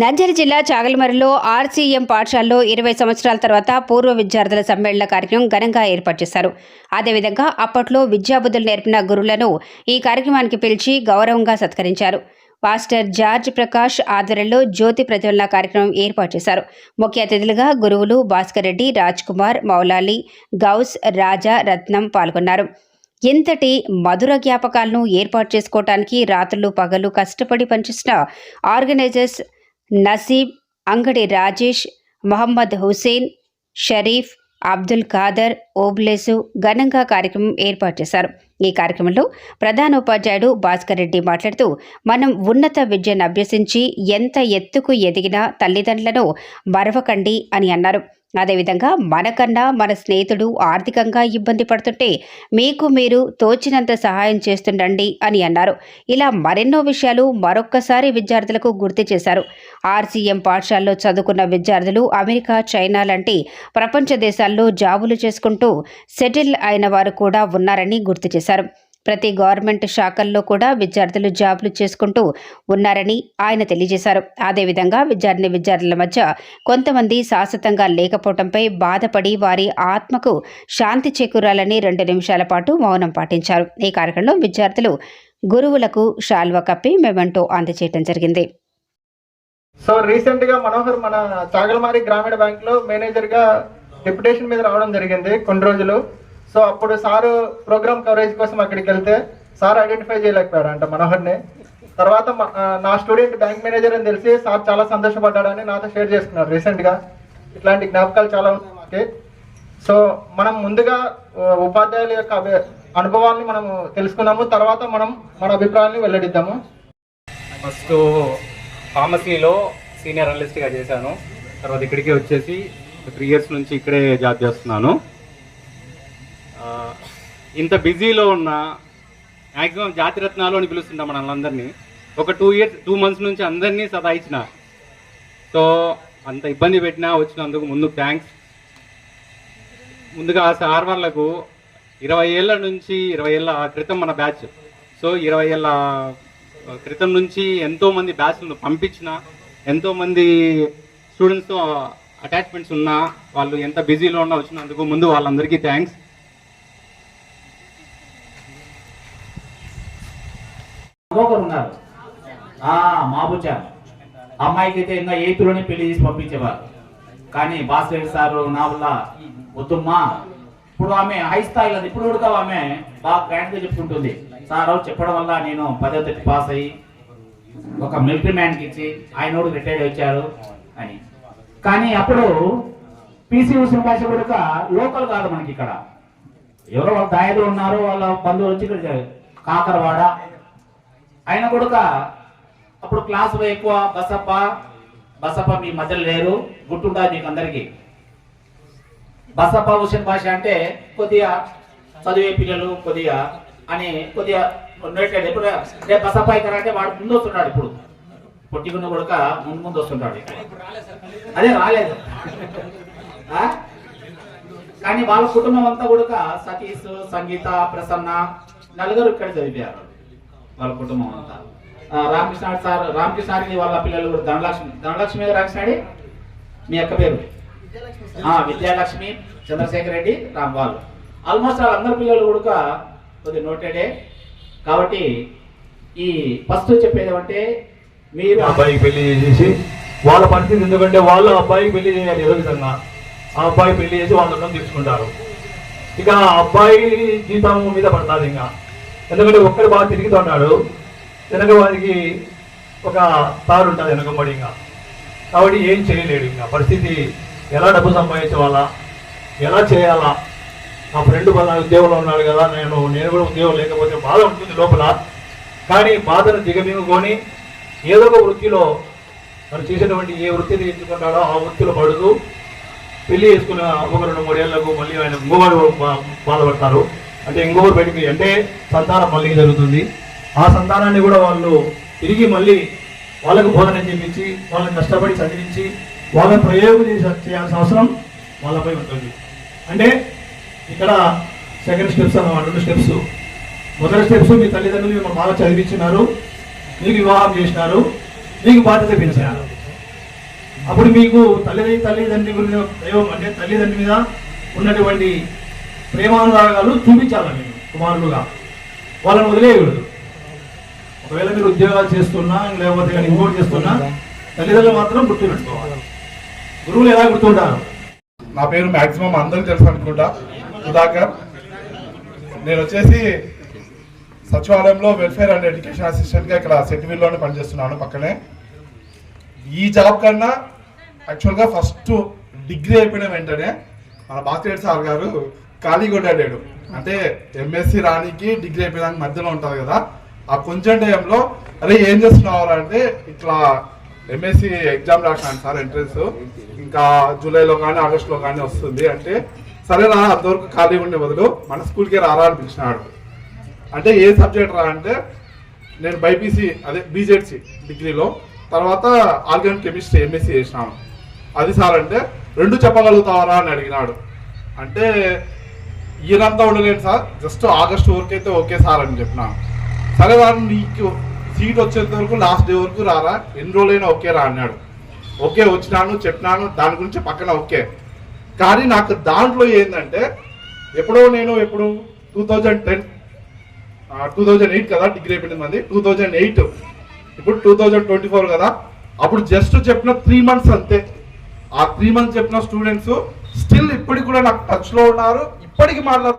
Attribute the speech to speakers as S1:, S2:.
S1: నంద్యాల జిల్లా చాగలమరిలో ఆర్సీఎం పాఠశాలలో ఇరవై సంవత్సరాల తర్వాత పూర్వ విద్యార్థుల సమ్మేళన కార్యక్రమం ఘనంగా ఏర్పాటు చేశారు. అదేవిధంగా అప్పట్లో విద్యాబుద్ధులు నేర్పిన గురువులను ఈ కార్యక్రమానికి పిలిచి గౌరవంగా సత్కరించారు. పాస్టర్ జార్జ్ ప్రకాష్ ఆధ్వర్యంలో జ్యోతి ప్రజ్వలన కార్యక్రమం ఏర్పాటు చేశారు. ముఖ్య అతిథులుగా గురువులు భాస్కర్ రెడ్డి రాజ్ కుమార్ మౌలాలి గౌస్ రాజా రత్నం పాల్గొన్నారు. ఇంతటి మధుర జ్ఞాపకాలను ఏర్పాటు చేసుకోవటానికి రాత్రులు పగలు కష్టపడి పనిచేసిన ఆర్గనైజర్స్ నసీబ్ అంగడి రాజేష్ మొహమ్మద్ హుసేన్ షరీఫ్ అబ్దుల్ ఖాదర్ ఓబ్లేసు ఘనంగా కార్యక్రమం ఏర్పాటు చేశారు. ఈ కార్యక్రమంలో ప్రధానోపాధ్యాయుడు భాస్కర్ రెడ్డి మాట్లాడుతూ మనం ఉన్నత విద్యను అభ్యసించి ఎంత ఎత్తుకు ఎదిగినా తల్లిదండ్రులను మరవకండి అని అన్నారు. అదేవిధంగా మనకన్నా మన స్నేహితుడు ఆర్థికంగా ఇబ్బంది పడుతుంటే మీకు మీరు తోచినంత సహాయం చేస్తుండండి అని అన్నారు. ఇలా మరెన్నో విషయాలు మరొక్కసారి విద్యార్థులకు గుర్తు చేశారు. ఆర్సీఎం పాఠశాలలో చదువుకున్న విద్యార్థులు అమెరికా చైనా లాంటి ప్రపంచ దేశాల్లో జాబులు చేసుకుంటూ సెటిల్ అయిన వారు కూడా ఉన్నారని గుర్తు చేశారు. ప్రతి గవర్నమెంట్ శాఖల్లో కూడా విద్యార్థులు జాబులు చేసుకుంటూ ఉన్నారని ఆయన తెలియజేశారు. అదేవిధంగా విద్యార్థిని విద్యార్థుల మధ్య కొంతమంది శాశ్వతంగా లేకపోవడంపై బాధపడి వారి ఆత్మకు శాంతి చేకూరాలని రెండు నిమిషాల పాటు మౌనం పాటించారు. ఈ కార్యక్రమంలో విద్యార్థులు గురువులకు శాల్వ కప్పి మెమెంటో అందజేయడం జరిగింది.
S2: సో రీసెంట్గా మనోహర్ మన చాగలమారి గ్రామీణ బ్యాంక్లో మేనేజర్గా డిప్యుటేషన్ మీద రావడం జరిగింది కొన్ని రోజులు. సో అప్పుడు సారు ప్రోగ్రామ్ కవరేజ్ కోసం అక్కడికి వెళ్తే సార్ ఐడెంటిఫై చేయలేకపోయారంట అంట మనోహర్ని. తర్వాత నా స్టూడెంట్ బ్యాంక్ మేనేజర్ అని తెలిసి సార్ చాలా సంతోషపడ్డాడని నాతో షేర్ చేసుకున్నారు రీసెంట్గా. ఇట్లాంటి జ్ఞాపకాలు చాలా ఉన్నాయి మాకి. సో మనం ముందుగా ఉపాధ్యాయుల యొక్క అనుభవాన్ని మనం తెలుసుకున్నాము తర్వాత మనం మన అభిప్రాయాన్ని వెల్లడిద్దాము.
S3: ఫస్ట్ ఫార్మసీలో సీనియర్ అనలిస్ట్గా చేశాను. తర్వాత ఇక్కడికి వచ్చేసి త్రీ ఇయర్స్ నుంచి ఇక్కడే జాబ్ చేస్తున్నాను. ఇంత బిజీలో ఉన్న మ్యాక్సిమం జాతిరత్నాలు అని పిలుస్తుంటాం మనల్ని అందరినీ ఒక టూ ఇయర్స్ టూ మంత్స్ నుంచి అందరినీ సతాయించిన. సో అంత ఇబ్బంది పెట్టినా వచ్చినందుకు ముందు థ్యాంక్స్ ముందుగా సార్ వాళ్ళకు ఇరవై ఏళ్ళ నుంచి ఇరవై ఏళ్ళ క్రితం మన బ్యాచ్ సో ఇరవై ఏళ్ళ క్రితం నుంచి ఎంతోమంది బ్యాచ్లను పంపించిన ఎంతోమంది స్టూడెంట్స్తో అటాచ్మెంట్స్ ఉన్నా వాళ్ళు ఎంత బిజీలో ఉన్నా వచ్చినందుకు ముందు వాళ్ళందరికీ థ్యాంక్స్
S4: ఇంకొకరు ఉన్నారు ఆ మాబుజ అమ్మాయికి అయితే ఇంకా ఎయిత్లోనే పెళ్ళి చేసి పంపించేవారు. కానీ భాస్కర్ సారు నా వల్ల ఇప్పుడు ఆమె హై స్థాయిలో ఇప్పుడు కూడా ఆమె. బాగా గ్రాండ్గా చెప్పుకుంటుంది. సార్ చెప్పడం వల్ల నేను పదో తరగతి పాస్ అయ్యి ఒక మిలిటరీ మ్యాన్కి ఇచ్చి ఆయన కూడా రిటైర్ వచ్చారు అని. కానీ అప్పుడు పీసీ ఉసిన భాష కూడా లోకల్ కాదు మనకి ఇక్కడ. ఎవరో వాళ్ళ దాయలు ఉన్నారు వాళ్ళ బంధువులు వచ్చి ఇక్కడ కాకరవాడ ఆయన కూడా అప్పుడు క్లాసులో ఎక్కువ బసప్ప బసప్ప మీ మధ్యలో లేరు గుర్తుంటుంది మీకు అందరికీ. బసప్ప హుసేన్ భాష అంటే కొద్దిగా చదివే పిల్లలు కొద్దిగా అని కొద్దిగా ఉండేటట్టు ఎప్పుడు రేపు బసప్ప అంటే వాడు ముందు వస్తున్నాడు ఇప్పుడు. పొట్టిగున్న కొడుక ముందు ముందు వస్తుంటాడు అదే రాలేదు. ఆ? కానీ వాళ్ళ కుటుంబం అంతా కూడా సతీష్ సంగీత ప్రసన్న నలుగురు ఇక్కడ చదివారు. వాళ్ళ కుటుంబం అంతా. రామకృష్ణ సార్ రామకృష్ణ వాళ్ళ పిల్లలు కూడా ధనలక్ష్మి ధనలక్ష్మి రామకృష్ణ మీ అక్క పేరు? విద్యాలక్ష్మి చంద్రశేఖర్ రెడ్డి రామ్ వాళ్ళు. ఆల్మోస్ట్ వాళ్ళందరి పిల్లలు కూడా కొద్దిగా నోటెడే కాబట్టి ఈ ఫస్ట్ చెప్పేది అంటే మీరు
S5: అబ్బాయికి పెళ్ళి చేసేసి వాళ్ళ పరిస్థితి ఎందుకంటే వాళ్ళు అబ్బాయికి పెళ్ళి చేయాలి ఏదో విధంగా. ఆ అబ్బాయి పెళ్ళి చేసి వాళ్ళ రుణం తీసుకుంటారు. ఇక అబ్బాయి జీతం మీద పడుతుంది ఇంకా. ఎందుకంటే ఒక్కడు బాగా తిరుగుతున్నాడు వెనక వారికి ఒక తారు ఉంటుంది వెనకబడి ఇంకా. కాబట్టి ఏం చేయలేడు ఇంకా. పరిస్థితి ఎలా డబ్బు సంపాదించాలా ఎలా చేయాలా? నా ఫ్రెండ్ మన ఉద్యోగంలో ఉన్నాడు కదా నేను నేను కూడా ఉద్యోగం లేకపోతే బాధ ఉంటుంది లోపల. కానీ బాధను దిగమింగుకొని ఏదో ఒక వృత్తిలో మనం చేసేటువంటి ఏ వృత్తిని ఎంచుకుంటాడో ఆ వృత్తిలో పడుతూ పెళ్ళి చేసుకున్న ఒక రెండు మూడేళ్ళకు మళ్ళీ ఆయన ఇంకొకరు బాధపడతారు. అంటే ఇంకొకరు బయటికి అంటే సంతానం మళ్ళీ జరుగుతుంది. ఆ సంతానాన్ని కూడా వాళ్ళు తిరిగి మళ్ళీ వాళ్ళకు బోధన చేయించి వాళ్ళని కష్టపడి చదివించి వాళ్ళని ప్రయోగం చేయాల్సిన అవసరం వాళ్ళపై ఉంటుంది. అంటే ఇక్కడ సెకండ్ స్టెప్స్ అన్నమాట రెండు స్టెప్స్ మొదటి స్టెప్స్ మీ తల్లిదండ్రులు మిమ్మల్ని బాగా చదివించినారు మీకు వివాహం చేసినారు మీకు బాధ్యత పెంచినారు అప్పుడు మీకు తల్లి తల్లిదండ్రి గురించి దైవం అంటే తల్లిదండ్రి మీద ఉన్నటువంటి ప్రేమానురాగాలు చూపించాలి మీరు కుమారులుగా. వాళ్ళని వదిలేయకూడదు. ఒకవేళ మీరు ఉద్యోగాలు చేస్తున్నా లేకపోతే కానీ ఇంకోటి చేస్తున్నా తల్లిదండ్రులు మాత్రం గుర్తుపెట్టుకోవాలి. గురువులు ఎలా గుర్తుంటారు?
S6: నా పేరు మాక్సిమం అందరూ తెలుసు అనుకుంటా. సుధాకర్. నేను వచ్చేసి సచివాలయంలో వెల్ఫేర్ అండ్ ఎడ్యుకేషన్ అసిస్టెంట్గా ఇక్కడ సెట్విల్లోనే పనిచేస్తున్నాను పక్కనే. ఈ జాబ్ కన్నా యాక్చువల్గా ఫస్ట్ డిగ్రీ అయిపోయిన వెంటనే మన భాస్కర్ సార్ గారు ఖాళీ కొట్టాడాడు అంటే ఎంఎస్సి రానికి డిగ్రీ అయిపోయడానికి మధ్యలో ఉంటుంది కదా. ఆ కొంచెం టైంలో అరే ఏం చేస్తున్నావు అంటే ఇట్లా ఎంఎస్సి ఎగ్జామ్ రాసినాను సార్ ఎంట్రన్స్ ఇంకా జూలైలో కానీ ఆగస్టులో కానీ వస్తుంది. అంటే సరే రా అంతవరకు ఖాళీ ఉండే బదులు మన స్కూల్కి రారా అనిపించినాడు అంటే ఏ సబ్జెక్ట్ రా అంటే నేను బైపీసీ అదే బీజెడ్సి డిగ్రీలో. తర్వాత ఆర్గానిక్ కెమిస్ట్రీ ఎంఎస్సీ చేసినాను. అది సార్ అంటే రెండు చెప్పగలుగుతావరా అని అడిగినాడు. అంటే ఈయనంతా ఉండలేను సార్. జస్ట్ ఆగస్ట్ వరకు అయితే ఓకే సార్ అని చెప్పిన. సరే వారు నీకు సీట్ వచ్చేంత వరకు లాస్ట్ డే వరకు రారా? ఎన్ని రోజులైనా ఓకే రా అన్నాడు. ఓకే వచ్చినాను చెప్పినాను దాని గురించి పక్కన ఓకే. కానీ నాకు దాంట్లో ఏంటంటే ఎప్పుడో నేను ఎప్పుడు two thousand ten two thousand eight కదా డిగ్రీ అయిపోయింది మంది. టూ థౌజండ్ ఎయిట్ ఇప్పుడు టూ థౌజండ్ ట్వంటీ ఫోర్ కదా. అప్పుడు జస్ట్ చెప్పిన త్రీ మంత్స్ అంతే. ఆ త్రీ మంత్స్ చెప్పిన స్టూడెంట్స్ స్టిల్ ఇప్పటికి కూడా నాకు టచ్లో ఉన్నారు. ఇప్పటికి మాట్లాడుతున్నారు